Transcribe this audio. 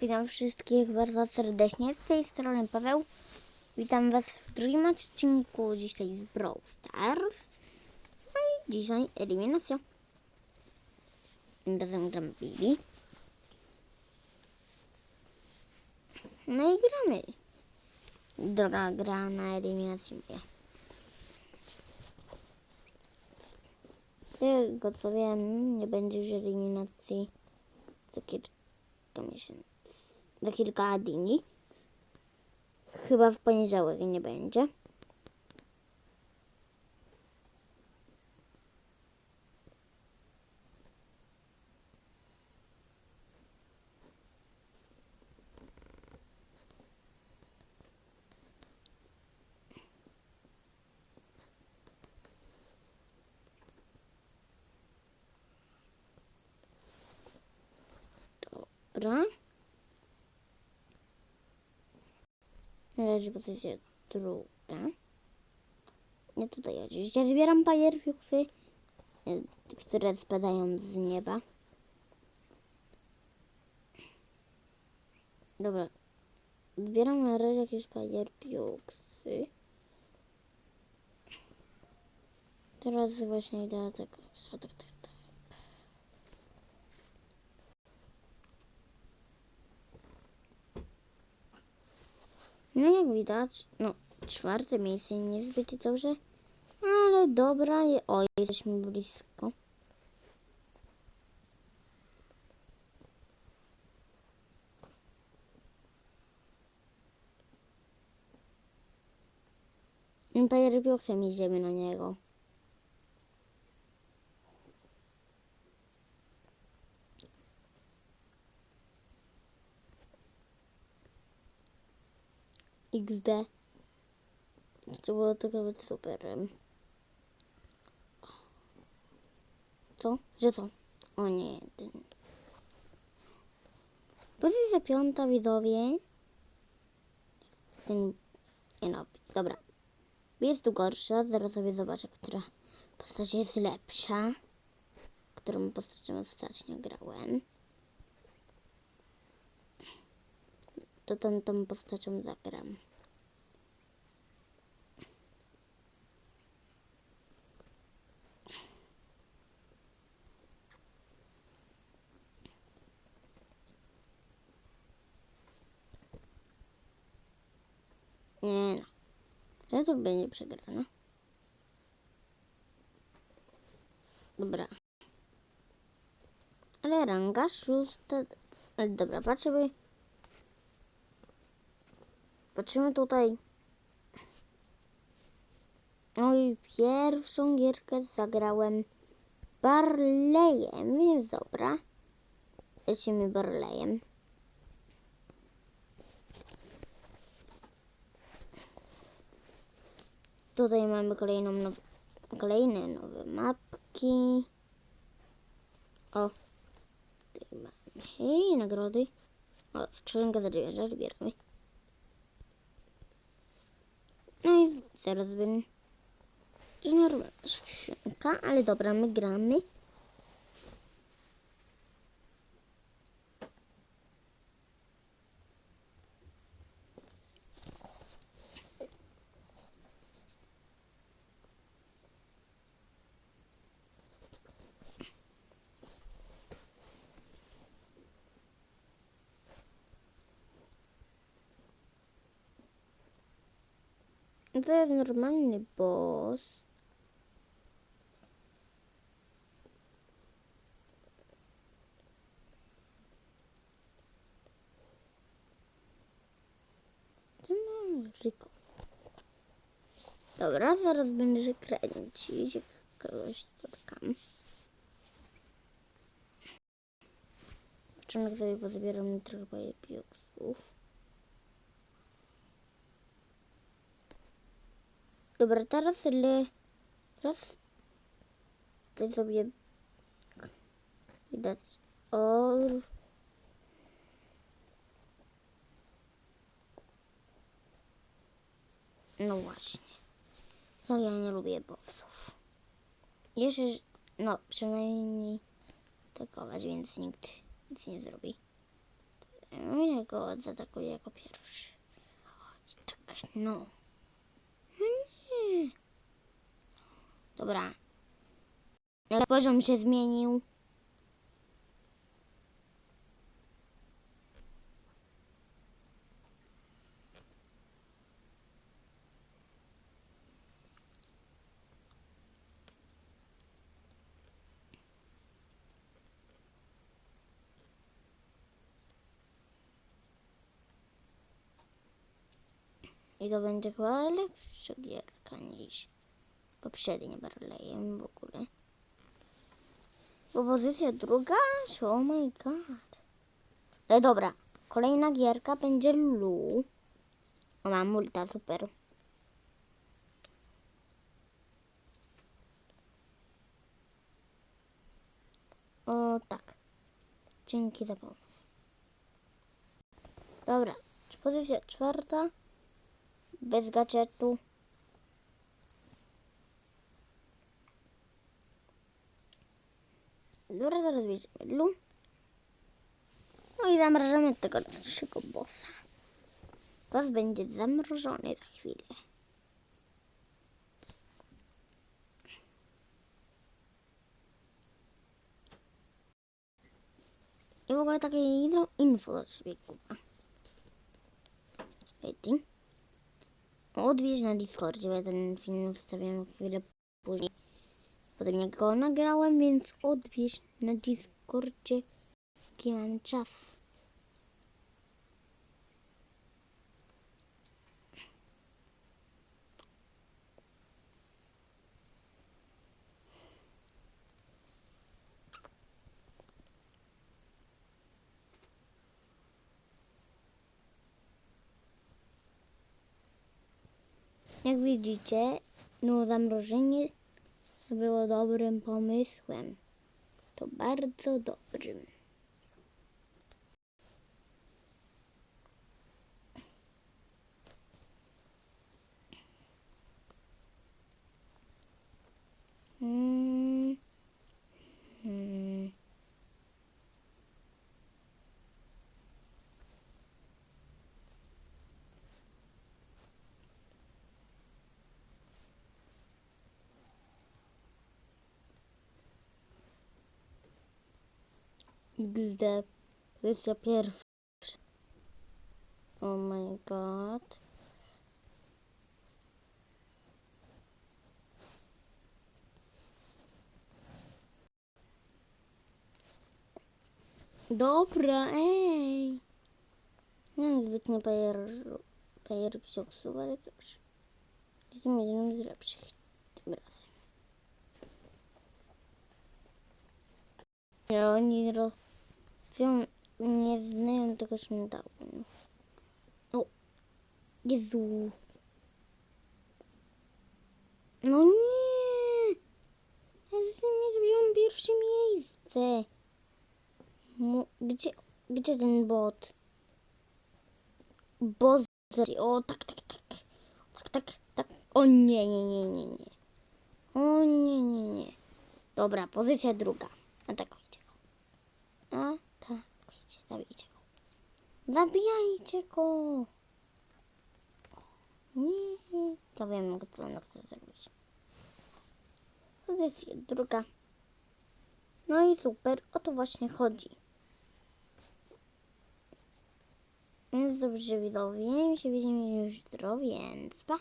Witam wszystkich bardzo serdecznie. Z tej strony Paweł. Witam Was w drugim odcinku dzisiaj z Brawl Stars. No i dzisiaj eliminacja. Tym razem gram Bibi. No i gramy. Droga gra na eliminację moja. Z tego co wiem, nie będzie już eliminacji za kilka miesięcy. Za kilka dni. Chyba w poniedziałek nie będzie. Dobra. Leży pozycja druga. Nie tutaj oczywiście. Zbieram fajerfiuksy, które spadają z nieba. Dobra. Zbieram na razie jakieś fajerfiuksy. Teraz właśnie idę do tego. o, Tak, tak, tak. No jak widać, no czwarte miejsce niezbyt dobrze, ale dobra, je- o jesteśmy blisko. Empire Biosem idziemy na niego. XD. To było to nawet super. Co? Że co? O nie, ten. Pozycja piąta, widzowie. Ten. Nie no, dobra. Jest tu gorsza, zaraz sobie zobaczę, która postać jest lepsza. Którą postacią ostatnio grałem. To tą, tą postacią zagram. Nie no. Ja to będzie przegrana. Dobra. Ale ranga szósta. Dobra, patrzymy. Patrzymy tutaj. No i pierwszą gierkę zagrałem Barleyem, więc dobra. Lecimy Barleyem. Tutaj mamy kolejną now, kolejne nowe mapki. O, tutaj mamy hej, nagrody. O, skrzynka za dziewięć, zbieramy. No i zaraz bym... To normalna ale dobra, my gramy. No To jest normalny boss. Riko. Dobra, zaraz będę kręcić. jak Kogoś spotkam. Początek sobie pozbieram trochę pioksów. Dobra, teraz le... Raz... Tutaj sobie... Widać... O... No właśnie. No ja nie lubię bossów. Jeszcze... No, przynajmniej takować, więc nikt nic nie zrobi. Ja go zaatakuję jako pierwszy. I tak, no. No nie. Dobra. Poziom się zmienił. I to będzie chyba lepsza gierka niż poprzednie Barleyem w ogóle. Bo pozycja druga? Oh my god. Ale dobra, kolejna gierka będzie Lu. O, mam multa, super. O, tak. Dzięki za pomoc. Dobra, pozycja czwarta. Bez gadżetu. Dobra, zaraz widzimy Lu. No i zamrażamy tego naszego bossa. Boss będzie zamrożony za chwilę. I w ogóle takie info do siebie kupa. Rating. Odwiedź na Discordzie, bo ja ten film wstawiam chwilę później. Potem jak go nagrałem, więc odwiedź na Discordzie, jaki mam czas. Jak widzicie, no zamrożenie było dobrym pomysłem. To bardzo dobrym. Gdy pozycja pierwsza. Oh my god. Dobra, ej. No zbytnie pajer, pajer psioksu, ale cóż. Jestem jednym z lepszych tym razem. Ja nie znają tego shutdownu. O! Jezu! No nie! Ja z nimi zrobiłam pierwsze miejsce. Mu- Gdzie, gdzie ten bot? Bot. O, tak, tak, tak. Tak, tak, tak. O nie, nie, nie, nie, nie. O nie, nie, nie. Dobra, pozycja druga. Atakujcie go. Atakujcie, zabijcie go. Zabijajcie go. Nie, to wiem, co on chce zrobić. Pozycja druga. No i super, o to właśnie chodzi. Więc dobrze widzowie, my się widzimy już jutro, więc pa.